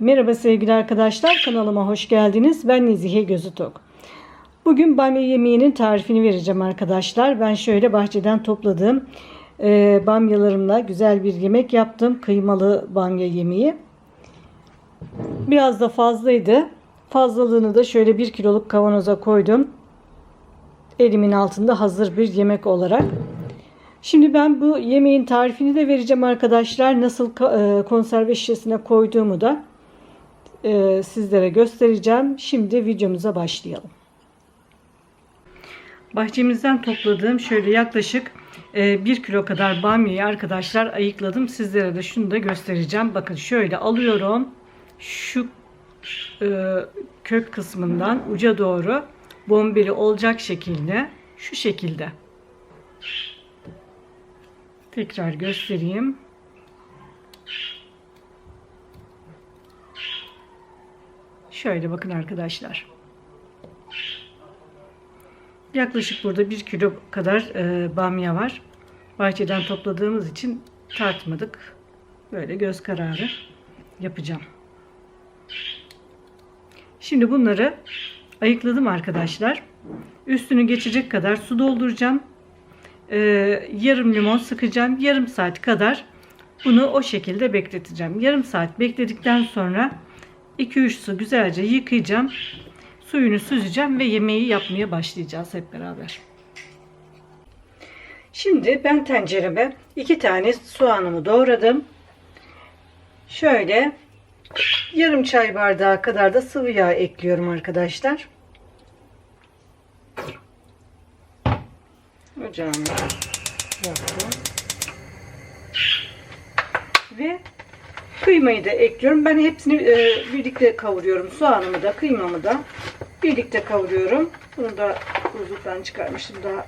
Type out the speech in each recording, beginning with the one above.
Merhaba sevgili arkadaşlar kanalıma hoş geldiniz. Ben Nezihe Gözütok. Bugün bamya yemeğinin tarifini vereceğim arkadaşlar. Ben şöyle bahçeden topladığım e, bamyalarımla güzel bir yemek yaptım. Kıymalı bamya yemeği. Biraz da fazlaydı. Fazlalığını da şöyle bir kiloluk kavanoza koydum. Elimin altında hazır bir yemek olarak. Şimdi ben bu yemeğin tarifini de vereceğim arkadaşlar. Nasıl e, konserve şişesine koyduğumu da e, sizlere göstereceğim. Şimdi videomuza başlayalım. Bahçemizden topladığım şöyle yaklaşık 1 kilo kadar bamyayı arkadaşlar ayıkladım. Sizlere de şunu da göstereceğim. Bakın şöyle alıyorum. Şu e, kök kısmından uca doğru bombeli olacak şekilde şu şekilde. Tekrar göstereyim. Şöyle bakın arkadaşlar. Yaklaşık burada bir kilo kadar e, bamya var. Bahçeden topladığımız için tartmadık. Böyle göz kararı yapacağım. Şimdi bunları ayıkladım arkadaşlar. Üstünü geçecek kadar su dolduracağım. Ee, yarım limon sıkacağım. Yarım saat kadar bunu o şekilde bekleteceğim. Yarım saat bekledikten sonra 2-3 su güzelce yıkayacağım. Suyunu süzeceğim ve yemeği yapmaya başlayacağız hep beraber. Şimdi ben tencereme iki tane soğanımı doğradım. Şöyle yarım çay bardağı kadar da sıvı yağ ekliyorum arkadaşlar. Ocağımı yaktım. Ve kıymayı da ekliyorum. Ben hepsini e, birlikte kavuruyorum. Soğanımı da kıymamı da birlikte kavuruyorum. Bunu da buzluktan çıkarmıştım. Daha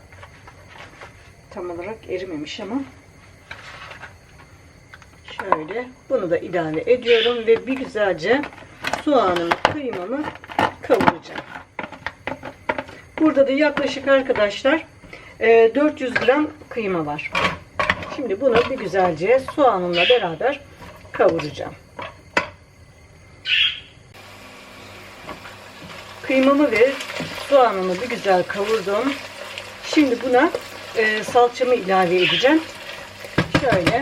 tam olarak erimemiş ama. Şöyle bunu da ilave ediyorum ve bir güzelce soğanımı, kıymamı kavuracağım. Burada da yaklaşık arkadaşlar 400 gram kıyma var. Şimdi bunu bir güzelce soğanımla beraber kavuracağım. Kıymamı ve soğanımı bir güzel kavurdum. Şimdi buna e, salçamı ilave edeceğim. Şöyle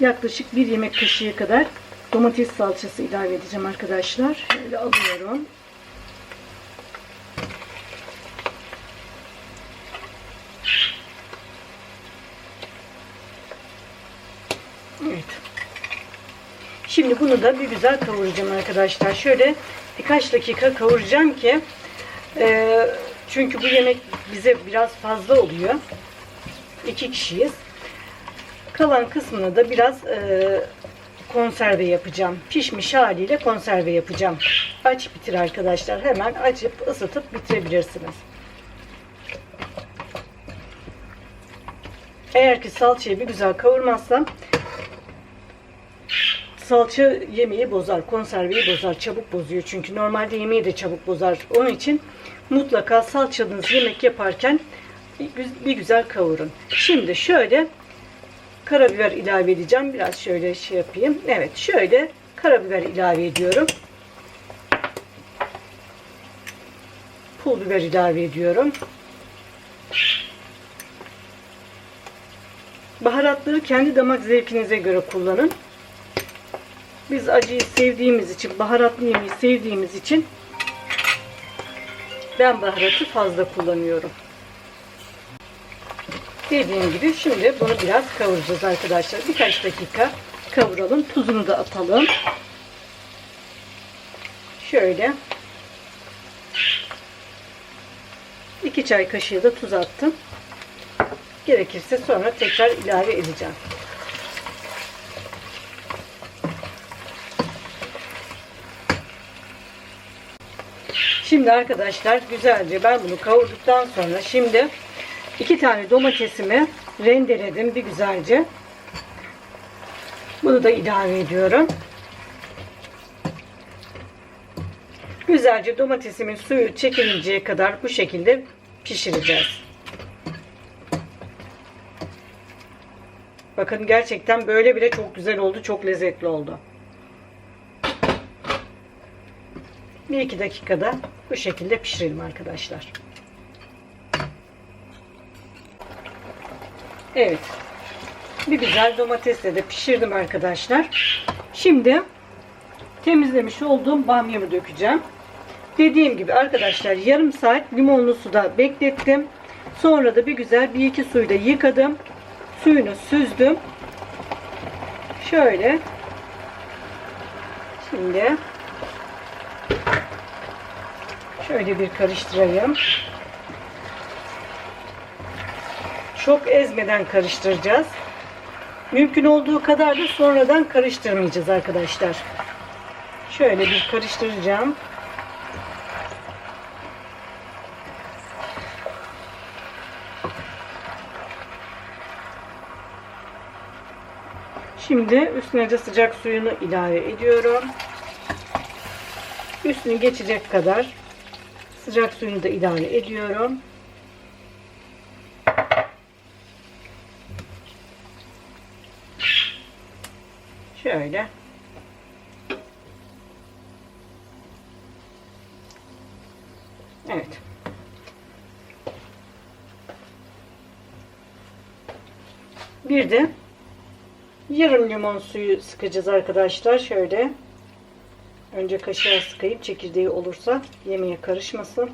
yaklaşık bir yemek kaşığı kadar domates salçası ilave edeceğim arkadaşlar. Şöyle alıyorum. Evet. Şimdi bunu da bir güzel kavuracağım arkadaşlar. Şöyle birkaç dakika kavuracağım ki e, çünkü bu yemek bize biraz fazla oluyor. İki kişiyiz. Kalan kısmını da biraz e, konserve yapacağım. Pişmiş haliyle konserve yapacağım. Aç bitir arkadaşlar. Hemen açıp ısıtıp bitirebilirsiniz. Eğer ki salçayı bir güzel kavurmazsam salça yemeği bozar, konserveyi bozar, çabuk bozuyor. Çünkü normalde yemeği de çabuk bozar. Onun için mutlaka salçanız yemek yaparken bir güzel kavurun. Şimdi şöyle karabiber ilave edeceğim. Biraz şöyle şey yapayım. Evet şöyle karabiber ilave ediyorum. Pul biber ilave ediyorum. Baharatları kendi damak zevkinize göre kullanın. Biz acıyı sevdiğimiz için, baharatlı yemeği sevdiğimiz için ben baharatı fazla kullanıyorum. Dediğim gibi şimdi bunu biraz kavuracağız arkadaşlar. Birkaç dakika kavuralım. Tuzunu da atalım. Şöyle. 2 çay kaşığı da tuz attım. Gerekirse sonra tekrar ilave edeceğim. Şimdi arkadaşlar güzelce ben bunu kavurduktan sonra şimdi iki tane domatesimi rendeledim bir güzelce. Bunu da ilave ediyorum. Güzelce domatesimin suyu çekilinceye kadar bu şekilde pişireceğiz. Bakın gerçekten böyle bile çok güzel oldu. Çok lezzetli oldu. Bir iki dakikada bu şekilde pişirelim arkadaşlar. Evet. Bir güzel domatesle de pişirdim arkadaşlar. Şimdi temizlemiş olduğum bamyamı dökeceğim. Dediğim gibi arkadaşlar yarım saat limonlu suda beklettim. Sonra da bir güzel bir iki suyla yıkadım. Suyunu süzdüm. Şöyle. Şimdi şöyle bir karıştırayım. Çok ezmeden karıştıracağız. Mümkün olduğu kadar da sonradan karıştırmayacağız arkadaşlar. Şöyle bir karıştıracağım. Şimdi üstüne de sıcak suyunu ilave ediyorum. Üstünü geçecek kadar sıcak suyunu da ilave ediyorum. Şöyle. Evet. Bir de yarım limon suyu sıkacağız arkadaşlar. Şöyle. Önce kaşığa sıkayım çekirdeği olursa yemeğe karışmasın.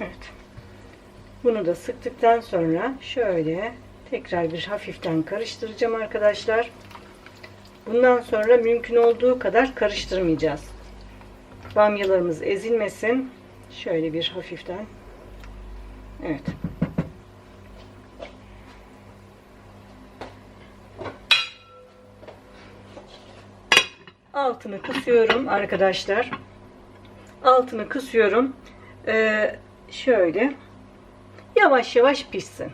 Evet. Bunu da sıktıktan sonra şöyle tekrar bir hafiften karıştıracağım arkadaşlar. Bundan sonra mümkün olduğu kadar karıştırmayacağız. Bamyalarımız ezilmesin. Şöyle bir hafiften. Evet. Altını kısıyorum arkadaşlar. Altını kısıyorum. Ee, şöyle yavaş yavaş pişsin.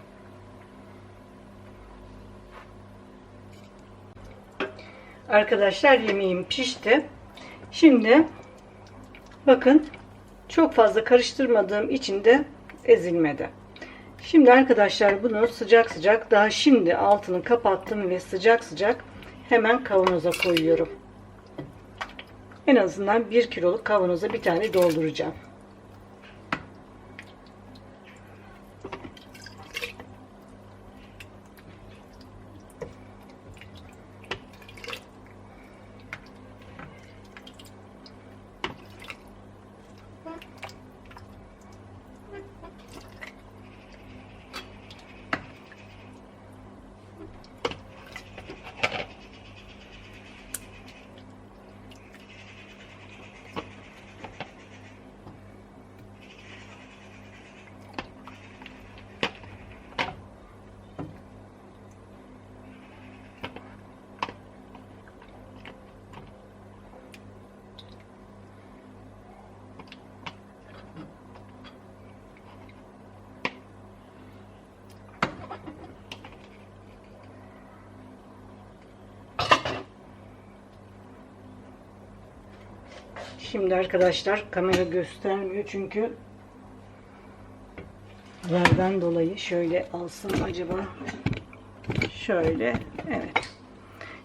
Arkadaşlar yemeğim pişti. Şimdi bakın çok fazla karıştırmadığım için de ezilmedi. Şimdi arkadaşlar bunu sıcak sıcak daha şimdi altını kapattım ve sıcak sıcak hemen kavanoza koyuyorum. En azından 1 kiloluk kavanoza bir tane dolduracağım. Şimdi arkadaşlar kamera göstermiyor çünkü yerden dolayı şöyle alsın acaba? Şöyle evet.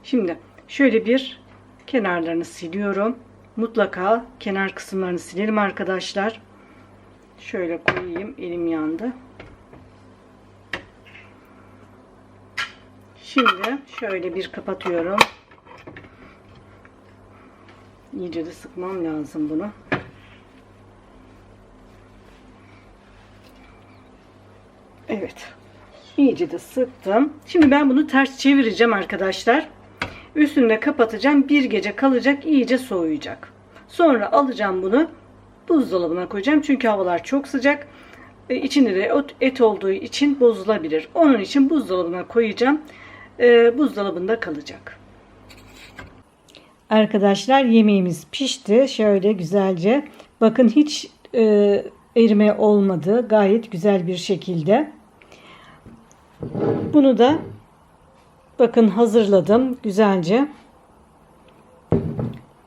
Şimdi şöyle bir kenarlarını siliyorum. Mutlaka kenar kısımlarını silelim arkadaşlar. Şöyle koyayım elim yandı. Şimdi şöyle bir kapatıyorum İyice de sıkmam lazım bunu. Evet. İyice de sıktım. Şimdi ben bunu ters çevireceğim arkadaşlar. Üstünü de kapatacağım. Bir gece kalacak. iyice soğuyacak. Sonra alacağım bunu. Buzdolabına koyacağım. Çünkü havalar çok sıcak. E, içinde de et olduğu için bozulabilir. Onun için buzdolabına koyacağım. E, buzdolabında kalacak. Arkadaşlar yemeğimiz pişti. Şöyle güzelce. Bakın hiç e, erime olmadı. Gayet güzel bir şekilde. Bunu da bakın hazırladım güzelce.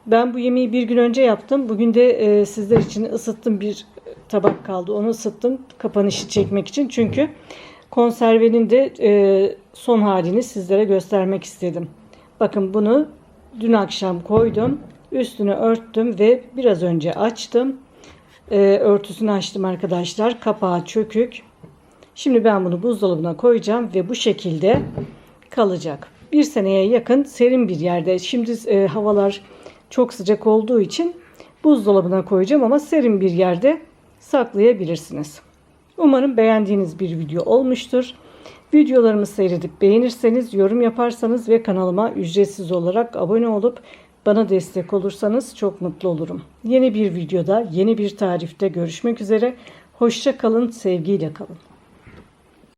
Ben bu yemeği bir gün önce yaptım. Bugün de e, sizler için ısıttım bir tabak kaldı. Onu ısıttım kapanışı çekmek için. Çünkü konservenin de e, son halini sizlere göstermek istedim. Bakın bunu dün akşam koydum. Üstünü örttüm ve biraz önce açtım. E, örtüsünü açtım arkadaşlar. Kapağı çökük. Şimdi ben bunu buzdolabına koyacağım ve bu şekilde kalacak. Bir seneye yakın serin bir yerde. Şimdi e, havalar çok sıcak olduğu için buzdolabına koyacağım ama serin bir yerde saklayabilirsiniz. Umarım beğendiğiniz bir video olmuştur. Videolarımı seyredip beğenirseniz, yorum yaparsanız ve kanalıma ücretsiz olarak abone olup bana destek olursanız çok mutlu olurum. Yeni bir videoda, yeni bir tarifte görüşmek üzere. Hoşça kalın, sevgiyle kalın.